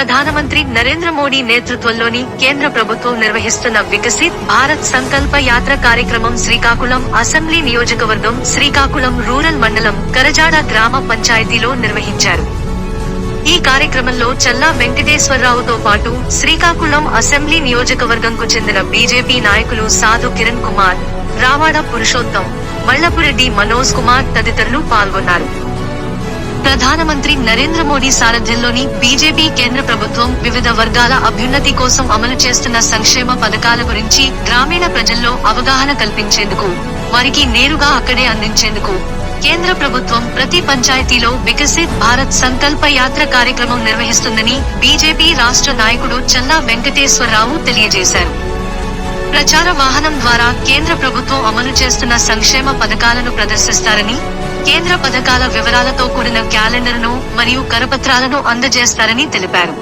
ప్రధానమంత్రి నరేంద్ర మోడీ నేతృత్వంలోని కేంద్ర ప్రభుత్వం నిర్వహిస్తున్న వికసిత్ భారత్ సంకల్ప యాత్ర కార్యక్రమం శ్రీకాకుళం అసెంబ్లీ నియోజకవర్గం శ్రీకాకుళం రూరల్ మండలం కరజాడ గ్రామ పంచాయతీలో నిర్వహించారు. ఈ కార్యక్రమంలో చల్లా వెంకటేశ్వరరావుతో పాటు శ్రీకాకుళం అసెంబ్లీ నియోజకవర్గంకు చెందిన బీజేపీ నాయకులు సాధు కిరణ్ కుమార్ రావాడ పురుషోత్తం మల్లపురెడ్డి మనోజ్ కుమార్ తదితరులు పాల్గొన్నారు. ప్రధానమంత్రి నరేంద్ర మోడీ సారథ్యంలోని బీజేపీ కేంద్ర ప్రభుత్వం వివిధ వర్గాల అభ్యున్నతి కోసం అమలు చేస్తున్న సంక్షేమ పథకాల గురించి గ్రామీణ ప్రజల్లో అవగాహన కల్పించేందుకు వారికి నేరుగా అక్కడే అందించేందుకు కేంద్ర ప్రభుత్వం ప్రతి పంచాయతీలో వికసిత్ భారత్ సంకల్ప యాత్ర కార్యక్రమం నిర్వహిస్తుందని బీజేపీ రాష్ట్ర నాయకుడు చల్లా వెంకటేశ్వరరావు తెలియజేశారు. ప్రచార వాహనం ద్వారా కేంద్ర ప్రభుత్వం అమలు చేస్తున్న సంక్షేమ పథకాలను ప్రదర్శిస్తారని కేంద్ర పథకాల వివరాలతో కూడిన క్యాలెండర్ను మరియు కరపత్రాలను అందజేస్తారని తెలిపారు.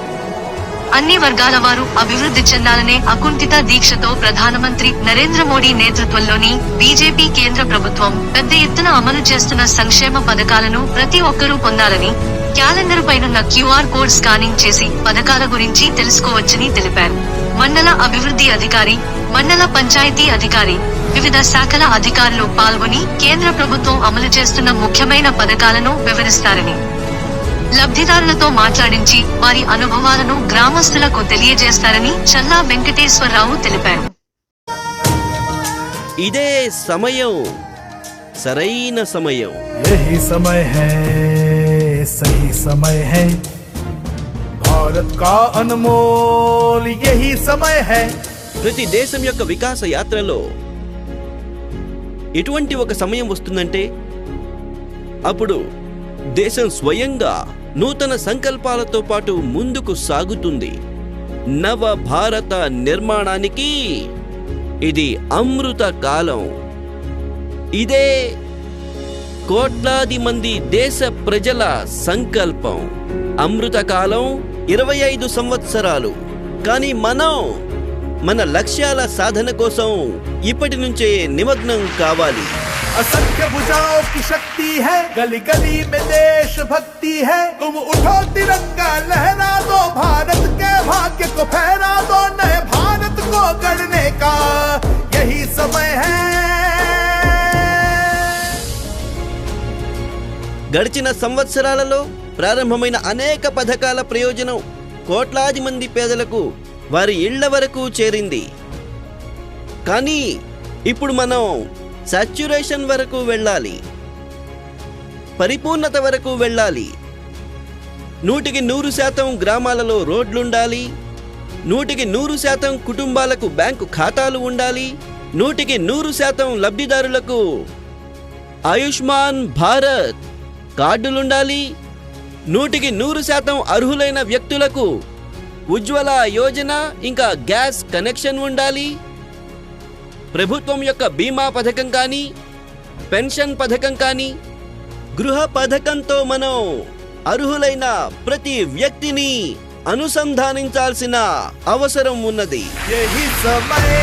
అన్ని వర్గాల వారు అభివృద్ధి చెందాలనే అకుంఠిత దీక్షతో ప్రధానమంత్రి నరేంద్ర మోడీ నేతృత్వంలోని బీజేపీ కేంద్ర ప్రభుత్వం పెద్ద ఎత్తున అమలు చేస్తున్న సంక్షేమ పథకాలను ప్రతి ఒక్కరూ పొందాలని క్యాలెండర్ పైనున్న క్యూఆర్ కోడ్ స్కానింగ్ చేసి పథకాల గురించి తెలుసుకోవచ్చని తెలిపారు. మండల అభివృద్ధి అధికారి మండల పంచాయతీ అధికారి వివిధ శాఖల అధికారులు పాల్గొని కేంద్ర ప్రభుత్వం అమలు చేస్తున్న ముఖ్యమైన పథకాలను వివరిస్తారని లబ్ధిదారులతో మాట్లాడించి వారి అనుభవాలను గ్రామస్తులకు తెలియజేస్తారని చల్లా వెంకటేశ్వరరావు తెలిపారు. ఇదే సమయం సరైన సమయం. యహీ ప్రతి దేశం యొక్క వికాస యాత్రలో ఎటువంటి ఒక సమయం వస్తుందంటే అప్పుడు దేశం స్వయంగా నూతన సంకల్పాలతో పాటు ముందుకు సాగుతుంది. నవ భారత నిర్మాణానికి ఇది అమృత కాలం. ఇదే కోట్లాది మంది దేశ ప్రజల సంకల్పం. అమృతకాలం ఇరవై ఐదు సంవత్సరాలు. కానీ మనం మన లక్ష్యాల సాధన కోసం ఇప్పటి నుంచే నిమగ్నం కావాలి असंख्य भुजाओं की शक्ति है गली गली में देश भक्ति है तुम उठो तिरंगा लहरा दो भारत के भाग्य को फहरा दो नए भारत को गढ़ने का यही समय है గడిచిన సంవత్సరాలలో ప్రారంభమైన అనేక పథకాల ప్రయోజనం కోట్లాది మంది పేదలకు వారి ఇళ్ళ వరకు చేరింది. కానీ ఇప్పుడు మనం సాచ్యురేషన్ వరకు వెళ్ళాలి. పరిపూర్ణత వరకు వెళ్ళాలి. నూటికి నూరు శాతం గ్రామాలలో రోడ్లుండాలి. నూటికి నూరు శాతం కుటుంబాలకు బ్యాంకు ఖాతాలు ఉండాలి. నూటికి నూరు శాతం లబ్ధిదారులకు ఆయుష్మాన్ భారత్ కార్డులుండాలి. నూటికి నూరు శాతం అర్హులైన వ్యక్తులకు ఉజ్వల యోజన ఇంకా గ్యాస్ కనెక్షన్ ఉండాలి. ప్రభుత్వం యొక్క బీమా పథకం కానీ పెన్షన్ పథకం కానీ గృహ పథకంతో మనం అర్హులైన ప్రతి వ్యక్తిని అనుసంధానించాల్సిన అవసరం ఉన్నది. సమయ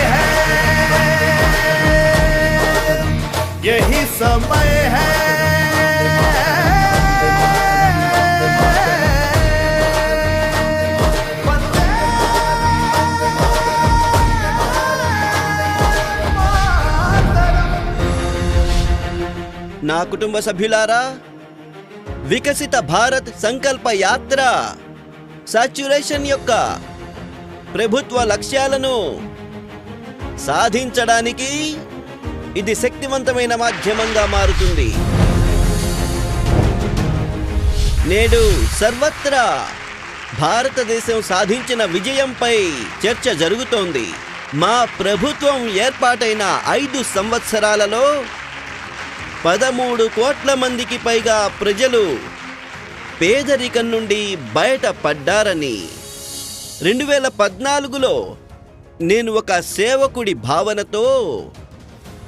సమయ నా కుటుంబ సభ్యులారా వికసిత భారత్ సంకల్ప యాత్ర సాచ్యురేషన్ యొక్క ప్రభుత్వ లక్ష్యాలను సాధించడానికి ఇది శక్తివంతమైన మాధ్యమంగా మారుతుంది. నేడు సర్వత్రా భారతదేశం సాధించిన విజయంపై చర్చ జరుగుతోంది. మా ప్రభుత్వం ఏర్పాటైన ఐదు సంవత్సరాలలో పదమూడు కోట్ల మందికి పైగా ప్రజలు పేదరికం నుండి బయటపడ్డారని. రెండు వేల పద్నాలుగులో నేను ఒక సేవకుడి భావనతో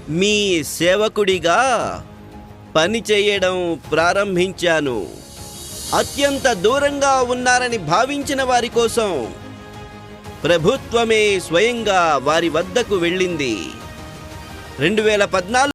మీ సేవకుడిగా పనిచేయడం ప్రారంభించాను. అత్యంత దూరంగా ఉన్నారని భావించిన వారి కోసం ప్రభుత్వమే స్వయంగా వారి వద్దకు వెళ్ళింది. రెండు వేల పద్నాలుగు